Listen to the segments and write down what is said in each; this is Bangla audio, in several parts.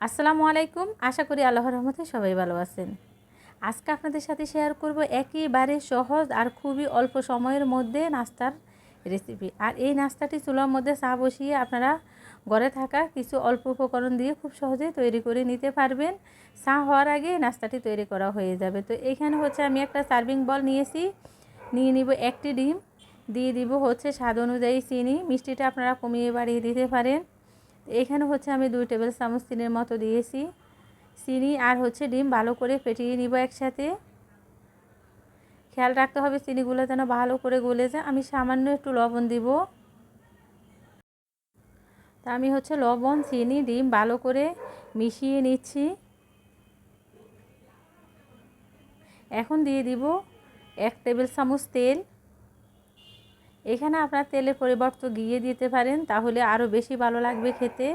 আসসালামু আলাইকুম। আশা করি আল্লাহর রহমতে সবাই ভালো আছেন। আজকে আপনাদের সাথে শেয়ার করব একেবারে সহজ আর খুবই অল্প সময়ের মধ্যে নাস্তার রেসিপি আর এই নাস্তাটি চুলার মধ্যে চা বসিয়ে আপনারা ঘরে থাকা কিছু অল্প উপকরণ দিয়ে খুব সহজে তৈরি করে নিতে পারবেন। চা হওয়ার আগে নাস্তাটি তৈরি করা হয়ে যাবে। তো এখানে হচ্ছে আমি একটা সার্ভিং বল নিয়েছি। নিয়ে নিব একটি ডিম। দিয়ে দিব হচ্ছে স্বাদ অনুযায়ী চিনি। মিষ্টিটা আপনারা কমিয়ে বাড়িয়ে দিতে পারেন। এখানে হচ্ছে আমি দুই টেবিল চামচ চিনির মতো দিয়েছি। চিনি আর হচ্ছে ডিম ভালো করে ফেটিয়ে নিব একসাথে। খেয়াল রাখতে হবে চিনিগুলো যেন ভালো করে গলে যায়। আমি সামান্য একটু লবণ দিব। তা আমি হচ্ছে লবণ, চিনি, ডিম ভালো করে মিশিয়ে নিচ্ছি। এখন দিয়ে দিব এক টেবিল চামচ তেল। এখানে আপনার তেলের পরিবর্তে গিয়ে দিতে পারেন, তাহলে আরও বেশি ভালো লাগবে খেতে।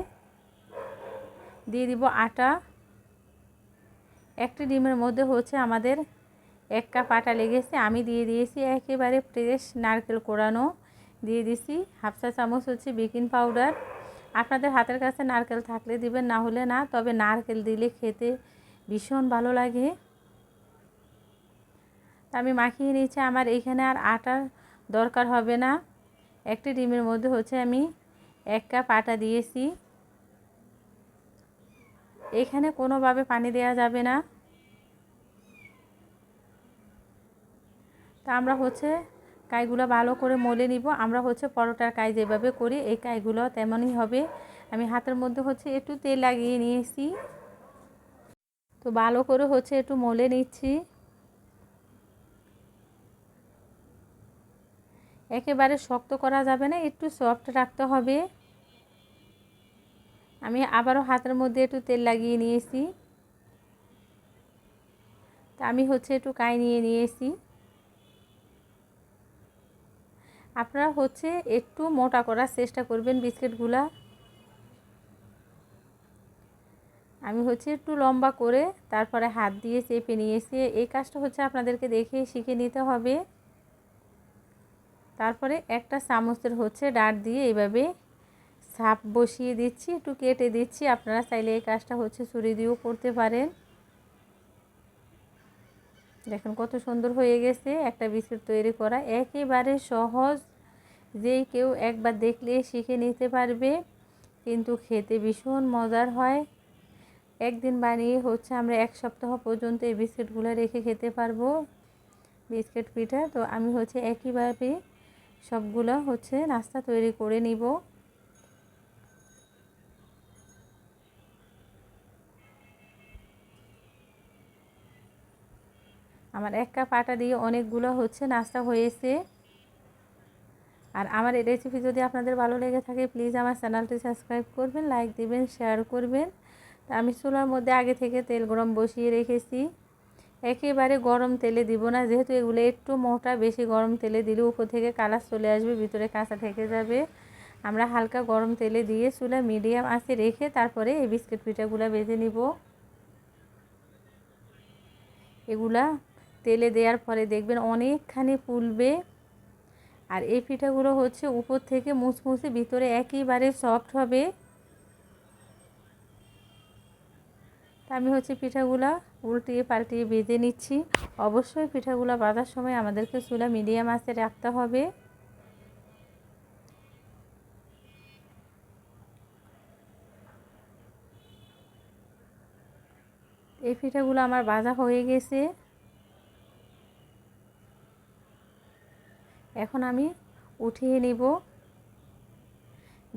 দিয়ে দিব আটা। একটি ডিমের মধ্যে হচ্ছে আমাদের এক কাপ আটা লেগেছে, আমি দিয়ে দিয়েছি একেবারে ফ্রেশ নারকেল কোড়ানো দিয়ে দিছি হাফ চা চামচ হচ্ছে বেকিং পাউডার আপনাদের হাতের কাছে নারকেল থাকলে দিবেন, না হলে না, তবে নারকেল দিলে খেতে ভীষণ ভালো লাগে। তা আমি মাখিয়ে নিচ্ছি আমার এইখানে আর আটার দরকার হবে না। একটি ডিমের মধ্যে হচ্ছে আমি এক কাপ আটা দিয়েছি। এখানে কোনোভাবে পানি দেওয়া যাবে না। তা আমরা হচ্ছে কাইগুলো ভালো করে মলে নিব। আমরা হচ্ছে পরোটার কাই যেভাবে করি, এই কাইগুলো তেমনই হবে। আমি হাতের মধ্যে হচ্ছে একটু তেল লাগিয়ে নিয়েছি। তো ভালো করে হচ্ছে একটু মলে নিচ্ছি। একেবারে শক্ত করা যাবে না, একটু সফট রাখতে হবে। আমি আবারও হাতের মধ্যে একটু তেল লাগিয়ে নিয়েছি। তা আমি হচ্ছে একটু কাই নিয়ে নিয়েছি। আপনারা হচ্ছে একটু মোটা করার চেষ্টা করবেন বিস্কিটগুলা। আমি হচ্ছে একটু লম্বা করে তারপরে হাত দিয়ে চেপে নিয়েছি। এই কাজটা হচ্ছে আপনাদেরকে দেখে শিখে নিতে হবে। তারপরে একটা চামচের হচ্ছে ডাঁট দিয়ে এইভাবে সাপ বসিয়ে দিচ্ছি, একটু কেটে দিচ্ছি। আপনারা চাইলে এই কাজটা হচ্ছে ছুরি দিয়েও করতে পারেন। দেখেন কত সুন্দর হয়ে গেছে একটা বিস্কুট তৈরি করা। একেবারে সহজ যেই কেউ একবার দেখলে শিখে নিতে পারবে, কিন্তু খেতে ভীষণ মজার হয়। একদিন বানিয়ে হচ্ছে আমরা এক সপ্তাহ পর্যন্ত এই বিস্কিটগুলো রেখে খেতে পারব, বিস্কিট পিঠা। তো আমি হচ্ছে একইভাবে সবগুলো হচ্ছে নাস্তা তৈরি করে নিব। আমার এক কাপ আটা দিয়ে অনেকগুলো হচ্ছে নাস্তা হয়েছে। আর আমার এই রেসিপি যদি আপনাদের ভালো লেগে থাকে প্লিজ আমার চ্যানেলটি সাবস্ক্রাইব করবেন লাইক দিবেন শেয়ার করবেন। তা আমি চুলার মধ্যে আগে থেকে তেল গরম বসিয়ে রেখেছি। একেবারে গরম তেলে দিব না। যেহেতু এগুলো একটু মোটা, বেশি গরম তেলে দিলে উপর থেকে কালার চলে আসবে, ভিতরে কাঁচা থেকে যাবে। আমরা হালকা গরম তেলে দিয়ে চুলা মিডিয়াম আঁচে রেখে তারপরে এই বিস্কিট পিঠাগুলো বেজে নিব। এগুলা তেলে দেওয়ার পরে দেখবেন অনেকখানি ফুলবে। আর এই পিঠাগুলো হচ্ছে উপর থেকে মুচমুচে ভিতরে একেবারে সফট হবে। তা আমি হচ্ছে পিঠাগুলা উল্টিয়ে পাল্টিয়ে বেঁধে নিচ্ছি। অবশ্যই পিঠাগুলা বাঁধার সময় আমাদেরকে চুলা মিডিয়াম আঁচে রাখতে হবে। এই পিঠাগুলো আমার বাজা হয়ে গেছে। এখন আমি উঠিয়ে নিব।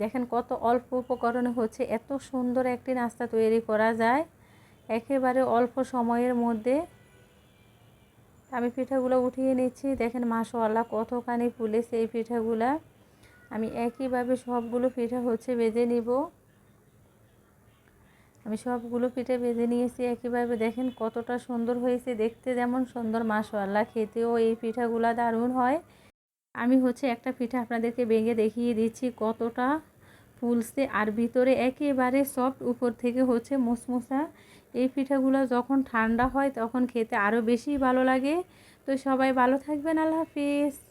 দেখেন কত অল্প উপকরণে হচ্ছে এত সুন্দর একটি নাস্তা তৈরি করা যায়। একেবারে অল্প সময়ের মধ্যে আমি পিঠাগুলো উঠিয়ে নিচ্ছি। দেখেন মাশাল্লাহ কতখানি ফুলেছে এই পিঠাগুলা। আমি একইভাবে সবগুলো পিঠা হচ্ছে বেঁধে নিব। আমি সবগুলো পিঠে বেঁধে নিয়েছি একইভাবে। দেখেন কতটা সুন্দর হয়েছে, দেখতে যেমন সুন্দর মাশাল্লাহ খেতেও এই পিঠাগুলা দারুণ হয়। আমি হচ্ছে একটা পিঠা আপনাদেরকে ভেঙে দেখিয়ে দিচ্ছি কতটা ফুলছে আর ভিতরে একেবারে সফট উপর থেকে হচ্ছে মুসমুসা। এই পিঠাগুলো যখন ঠান্ডা হয় তখন খেতে আরও বেশি ভালো লাগে। তো সবাই ভালো থাকবেন, আল্লাহ হাফিজ।